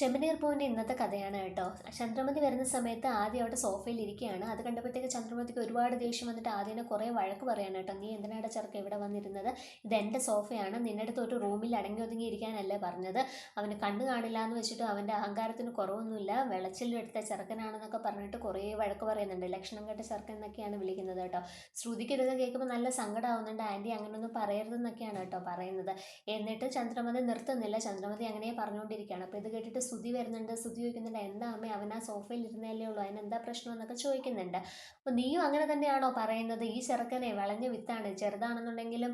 ചെമ്പനീർ പൂവിന്റെ ഇന്നത്തെ കഥയാണ് കേട്ടോ. ചന്ദ്രമതി വരുന്ന സമയത്ത് ആദ്യം അവിടെ സോഫയിൽ ഇരിക്കുകയാണ്. അത് കണ്ടപ്പോഴത്തേക്ക് ചന്ദ്രമതിക്ക് ഒരുപാട് ദേഷ്യം വന്നിട്ട് ആദ്യം കുറേ വഴക്ക് പറയാണ് കേട്ടോ. നീ എന്തിനാണ് ചെറുക്ക ഇവിടെ വന്നിരുന്നത്? ഇത് എന്റെ സോഫയാണ്. നിന്റെ അടുത്ത് ഒരു റൂമിൽ അടങ്ങി ഒതുങ്ങി ഇരിക്കാനല്ലേ പറഞ്ഞത്. അവന് കണ്ണ് കാണില്ല എന്ന് വെച്ചിട്ട് അവന്റെ അഹങ്കാരത്തിന് കുറവൊന്നുമില്ല. വെളച്ചിലെടുത്ത ചെറുക്കനാണെന്നൊക്കെ പറഞ്ഞിട്ട് കുറേ വഴക്ക് പറയുന്നുണ്ട്. ലക്ഷണം കെട്ട ചെറുക്കൻ എന്നൊക്കെയാണ് വിളിക്കുന്നത് കേട്ടോ. ശ്രുതിക്ക് ഇതൊക്കെ കേൾക്കുമ്പോൾ നല്ല സങ്കടമാവുന്നുണ്ട് ആന്റി അങ്ങനെയൊന്നും പറയരുതെന്നൊക്കെയാണ് കേട്ടോ പറയുന്നത്. എന്നിട്ട് ചന്ദ്രമതി നിർത്തുന്നില്ല. ചന്ദ്രമതി അങ്ങനെ പറഞ്ഞുകൊണ്ടിരിക്കുകയാണ്. അപ്പോൾ ഇത് കേട്ടിട്ട് സ്തുതി വരുന്നുണ്ട്. സ്തുതി ചോദിക്കുന്നുണ്ട് എന്താ അമ്മേ അവൻ ആ സോഫയിൽ ഇരുന്നല്ലേ ഉള്ളൂ? അതിനെന്താ പ്രശ്നം? എന്നൊക്കെ ചോദിക്കുന്നുണ്ട്. അപ്പോൾ നീയും അങ്ങനെ തന്നെയാണോ പറയുന്നത്? ഈ ചെറുക്കനെ വളഞ്ഞ വിത്താണ്. ചെറുതാണെന്നുണ്ടെങ്കിലും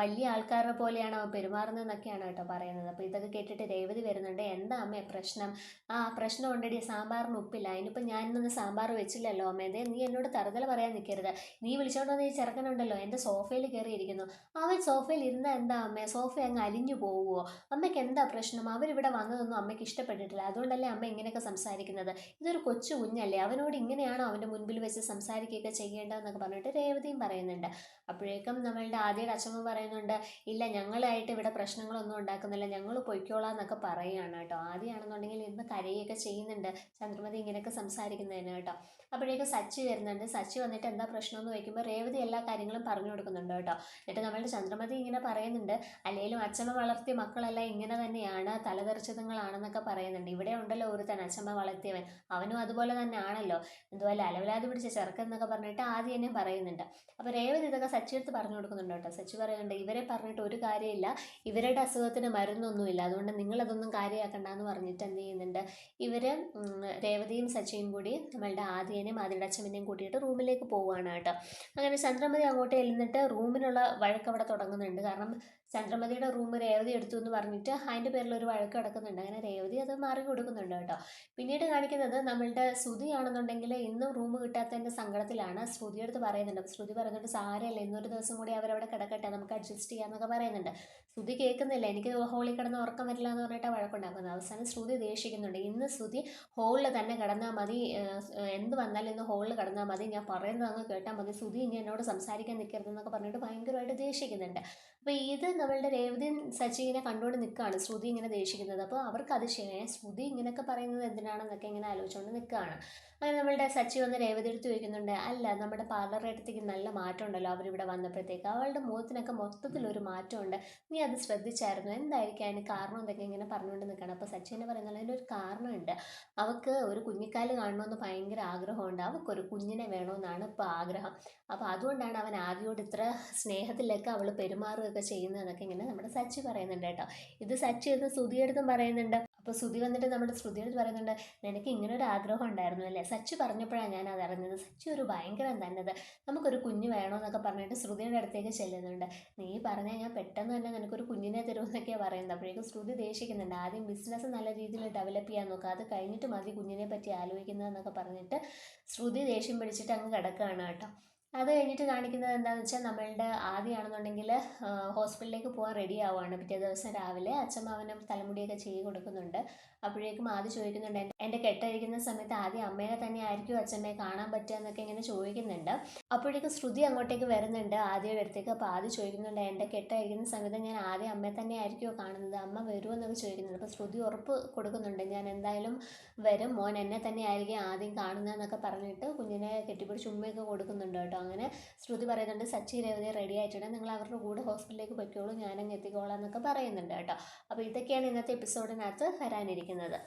വലിയ ആൾക്കാരെ പോലെയാണ് അവൻ പെരുമാറുന്നതെന്നൊക്കെയാണ് കേട്ടോ പറയുന്നത്. അപ്പോൾ ഇതൊക്കെ കേട്ടിട്ട് രേവതി വരുന്നുണ്ട് എന്താ അമ്മേ പ്രശ്നം? ആ പ്രശ്നം ഉണ്ടടി സാമ്പാറിന് ഉപ്പില്ല. അതിനിപ്പോൾ ഞാനിന്ന് സാമ്പാർ വെച്ചില്ലല്ലോ അമ്മേ. അതെ നീ എന്നോട് തറുതല പറയാൻ നിൽക്കരുത് നീ വിളിച്ചോണ്ട് വന്ന ഈ ചെറുക്കനുണ്ടല്ലോ എന്റെ സോഫയിൽ കയറിയിരിക്കുന്നു അവൻ സോഫയിൽ ഇരുന്നാൽ എന്താ അമ്മേ? സോഫ അങ്ങ് അലിഞ്ഞു പോവുമോ അമ്മയ്ക്ക് എന്താ പ്രശ്നം? അവരിവിടെ വന്നതൊന്നും അമ്മയ്ക്ക് ഇഷ്ടപ്പെട്ടിട്ടില്ല. അതുകൊണ്ടല്ലേ അമ്മ ഇങ്ങനെയൊക്കെ സംസാരിക്കുന്നത്? ഇതൊരു കൊച്ചു കുഞ്ഞല്ലേ അവനോട് ഇങ്ങനെയാണോ അവന്റെ മുൻപിൽ വെച്ച് സംസാരിക്കുകയൊക്കെ ചെയ്യേണ്ടതെന്നൊക്കെ പറഞ്ഞിട്ട് രേവതിയും പറയുന്നുണ്ട്. അപ്പോഴേക്കും നമ്മളുടെ ആദ്യയുടെ അച്ഛമ്മ പറയുന്നുണ്ട് ഇല്ല ഞങ്ങളായിട്ട് ഇവിടെ പ്രശ്നങ്ങളൊന്നും ഉണ്ടാക്കുന്നില്ല ഞങ്ങൾ പൊയ്ക്കോളാം എന്നൊക്കെ പറയുകയാണ് കേട്ടോ. ആദ്യമാണെന്നുണ്ടെങ്കിൽ ഇന്ന് കരയൊക്കെ ചെയ്യുന്നുണ്ട് ചന്ദ്രമതി ഇങ്ങനെയൊക്കെ സംസാരിക്കുന്നതിന് കേട്ടോ. അപ്പോഴേക്കും സച്ചി വരുന്നുണ്ട്. സച്ചി വന്നിട്ട് എന്താ പ്രശ്നം എന്ന് ചോദിക്കുമ്പോൾ രേവതി എല്ലാ കാര്യങ്ങളും പറഞ്ഞു കൊടുക്കുന്നുണ്ട് കേട്ടോ. എന്നിട്ട് നമ്മളുടെ ചന്ദ്രമതി ഇങ്ങനെ പറയുന്നുണ്ട് അല്ലെങ്കിലും അച്ഛമ്മ വളർത്തിയ മക്കളെല്ലാം ഇങ്ങനെ തന്നെയാണ് തലതെറിച്ചതുങ്ങളാണെന്നൊക്കെ പറയുന്നുണ്ട്. ഇവിടെ ഉണ്ടല്ലോ ഒരു അച്ഛമ്മ വളർത്തിയവൻ. അവനും അതുപോലെ തന്നെ ആണല്ലോ എന്തുപോലെ അലവിലാതെ പിടിച്ച ചെറുക്കൻ എന്നൊക്കെ പറഞ്ഞിട്ട് ആദ്യം എന്നെ പറയുന്നുണ്ട്. അപ്പോൾ രേവതി ഇതൊക്കെ സച്ചിയെടുത്ത് പറഞ്ഞു കൊടുക്കുന്നുണ്ട് കേട്ടോ. സച്ചി പറയുന്നുണ്ട് ഇവരെ പറഞ്ഞിട്ട് ഒരു കാര്യമില്ല. ഇവരുടെ അസുഖത്തിന് മരുന്നൊന്നുമില്ല. അതുകൊണ്ട് നിങ്ങളതൊന്നും കാര്യമാക്കണ്ടെന്ന് പറഞ്ഞിട്ട് എന്ത് ചെയ്യുന്നുണ്ട്? ഇവർ രേവതിയും സച്ചിയും കൂടി നമ്മളുടെ ആദ്യനെയും ആദ്യയുടെ അച്ഛമ്മനെയും കൂട്ടിയിട്ട് റൂമിലേക്ക് പോവുകയാണ് കേട്ടോ. അങ്ങനെ ചന്ദ്രമതി അങ്ങോട്ട് എഴുന്നിട്ട് റൂമിനുള്ള വഴക്ക് അവിടെ തുടങ്ങുന്നുണ്ട്. കാരണം ചന്ദ്രമതിയുടെ റൂം രേവതി എടുത്തു എന്ന് പറഞ്ഞിട്ട് അതിന്റെ പേരിൽ ഒരു വഴക്ക് കിടക്കുന്നുണ്ട് അങ്ങനെ രേവതി അത് മാറി കൊടുക്കുന്നുണ്ട് കേട്ടോ. പിന്നീട് കാണിക്കുന്നത് നമ്മളുടെ ശ്രുതിയാണെന്നുണ്ടെങ്കിൽ ഇന്നും റൂം കിട്ടാത്തതിന്റെ സങ്കടത്തിലാണ് ശ്രുതിയെടുത്ത് പറയുന്നുണ്ട്. അപ്പോൾ ശ്രുതി പറയുന്നുണ്ട് സാരമല്ല ഇന്നൊരു ദിവസം കൂടി അവരവിടെ കിടക്കട്ടെ നമുക്ക് അഡ്ജസ്റ്റ് ചെയ്യാമെന്നൊക്കെ പറയുന്നുണ്ട്. ശ്രുതി കേൾക്കുന്നില്ല. എനിക്ക് ഹോളിൽ കിടന്ന് ഉറക്കം വരില്ല എന്ന് പറഞ്ഞിട്ട് വഴക്കുണ്ടാക്കുന്നത്. അവസാനം ശ്രുതി ദേഷിക്കുന്നുണ്ട്. ഇന്ന് ശ്രുതി ഹോളിൽ തന്നെ കിടന്നാൽ മതി. എന്ത് വന്നാലും ഇന്ന് ഹോളിൽ കിടന്നാൽ മതി. ഞാൻ പറയുന്നത് അങ്ങ് കേട്ടാൽ മതി. ശ്രുതി ഇനി എന്നോട് സംസാരിക്കാൻ നിൽക്കരുതെന്നൊക്കെ പറഞ്ഞിട്ട് ഭയങ്കരമായിട്ട് ദേഷിക്കുന്നുണ്ട്. അപ്പോൾ ഇത് നമ്മളുടെ രേവതി സച്ചി ഇങ്ങനെ കണ്ടുകൊണ്ട് നിൽക്കുകയാണ്. ശ്രുതി ഇങ്ങനെ ദേഷിക്കുന്നത്. അപ്പോൾ അവർക്ക് അതിശയം ശ്രുതി ഇങ്ങനെയൊക്കെ പറയുന്നത് എന്തിനാണെന്നൊക്കെ ഇങ്ങനെ ആലോചിച്ചുകൊണ്ട് നിൽക്കുകയാണ്. അങ്ങനെ നമ്മളുടെ സച്ചി വന്ന് രേവതി എടുത്ത് ചോദിക്കുന്നുണ്ട് അല്ല നമ്മുടെ പാർലർ അടുത്തേക്ക് നല്ല മാറ്റം ഉണ്ടല്ലോ അവരിവിടെ വന്നപ്പോഴത്തേക്ക്. അവളുടെ മുഖത്തിനൊക്കെ മൊത്തത്തിലൊരു മാറ്റമുണ്ട്. നീ അത് ശ്രദ്ധിച്ചായിരുന്നു? എന്തായിരിക്കും അതിന് കാരണം എന്തൊക്കെ ഇങ്ങനെ പറഞ്ഞുകൊണ്ട് നിൽക്കണം അപ്പോൾ സച്ചി സച്ചിനെ പറയുന്നത് അതിന്റെ ഒരു കാരണമുണ്ട്. അവൾക്ക് ഒരു കുഞ്ഞിക്കാൽ കാണണമെന്ന് ഭയങ്കര ആഗ്രഹമുണ്ട്. അവൾക്കൊരു കുഞ്ഞിനെ വേണമെന്നാണ് ഇപ്പോൾ ആഗ്രഹം. അപ്പോൾ അതുകൊണ്ടാണ് അവൻ ആദ്യയോട് ഇത്ര സ്നേഹത്തിലൊക്കെ അവൾ പെരുമാറുകയൊക്കെ ചെയ്യുന്നതെന്നൊക്കെ ഇങ്ങനെ നമ്മുടെ സച്ചി പറയുന്നുണ്ട് കേട്ടോ. ഇത് സച്ചി എന്ന് ശ്രുതിയെടുത്തും പറയുന്നുണ്ട്. അപ്പോൾ ശ്രുതി വന്നിട്ട് നമ്മുടെ ശ്രുതിയെടുത്ത് പറയുന്നുണ്ട് നിനക്ക് ഇങ്ങനെ ഒരു ആഗ്രഹം ഉണ്ടായിരുന്നു അല്ലേ? സച്ചി പറഞ്ഞപ്പോഴാണ് ഞാൻ അതറിഞ്ഞത് സച്ചി ഒരു ഭയങ്കരം തന്നത് നമുക്കൊരു കുഞ്ഞ് വേണമെന്നൊക്കെ പറഞ്ഞിട്ട് ശ്രുതിയുടെ അടുത്തേക്ക് ചെല്ലുന്നുണ്ട്. നീ പറഞ്ഞാൽ ഞാൻ പെട്ടെന്ന് തന്നെ നിനക്കൊരു കുഞ്ഞിനെ തരുമെന്നൊക്കെയാണ് പറയുന്നത്. അപ്പോഴേക്കും ശ്രുതി ദേഷിക്കുന്നുണ്ട് ആദ്യം ബിസിനസ് നല്ല രീതിയിൽ ഡെവലപ്പ് ചെയ്യാൻ നോക്കുക അത് കഴിഞ്ഞിട്ട് മതി കുഞ്ഞിനെ പറ്റി ആലോചിക്കുന്നതെന്നൊക്കെ പറഞ്ഞിട്ട് ശ്രുതി ദേഷ്യം പിടിച്ചിട്ട് അങ്ങ് കിടക്കുകയാണ് കേട്ടോ. അത് കഴിഞ്ഞിട്ട് കാണിക്കുന്നത് എന്താണെന്ന് വെച്ചാൽ നമ്മളുടെ ആദ്യമാണെന്നുണ്ടെങ്കിൽ ഹോസ്പിറ്റലിലേക്ക് പോകാൻ റെഡി ആവുകയാണ് പിറ്റേ ദിവസം രാവിലെ അച്ഛമ്മാവനും തലമുടിയൊക്കെ ചെയ്ത് കൊടുക്കുന്നുണ്ട്. അപ്പോഴേക്കും ആദ്യം ചോദിക്കുന്നുണ്ട് "എന്റെ- കെട്ടഴിക്കുന്ന സമയത്ത് ആദ്യം അമ്മേനെ തന്നെ ആയിരിക്കും അച്ഛമ്മയെ കാണാൻ പറ്റുക? എന്നൊക്കെ ഇങ്ങനെ ചോദിക്കുന്നുണ്ട്. അപ്പോഴേക്കും ശ്രുതി അങ്ങോട്ടേക്ക് വരുന്നുണ്ട് ആദ്യയുടെ അടുത്തേക്ക്. അപ്പോൾ ആദ്യം ചോദിക്കുന്നുണ്ട് എന്റെ കെട്ടഴിക്കുന്ന സമയത്ത് ഞാൻ ആദ്യം അമ്മയെ തന്നെ ആയിരിക്കുമോ കാണുന്നത്? അമ്മ വരുമോ എന്നൊക്കെ ചോദിക്കുന്നുണ്ട്. അപ്പോൾ ശ്രുതി ഉറപ്പ് കൊടുക്കുന്നുണ്ട് ഞാൻ എന്തായാലും വരും. മോൻ എന്നെ തന്നെ ആയിരിക്കും ആദ്യം കാണുന്നതെന്നൊക്കെ പറഞ്ഞിട്ട് കുഞ്ഞിനെ കെട്ടിപ്പിടിച്ച് ഉമ്മയൊക്കെ കൊടുക്കുന്നുണ്ട് കേട്ടോ. അങ്ങനെ ശ്രുതി പറയുന്നുണ്ട് സച്ചി രേവതി റെഡി ആയിട്ടുണ്ട്. നിങ്ങൾ അവരുടെ കൂടെ ഹോസ്പിറ്റലിലേക്ക് പൊയ്ക്കോളൂ. ഞാനങ്ങ് എത്തിക്കോളാം എന്നൊക്കെ പറയുന്നുണ്ട് കേട്ടോ. അപ്പോൾ ഇതൊക്കെയാണ് ഇന്നത്തെ എപ്പിസോഡിനകത്ത് വരാനിരിക്കുന്നത്.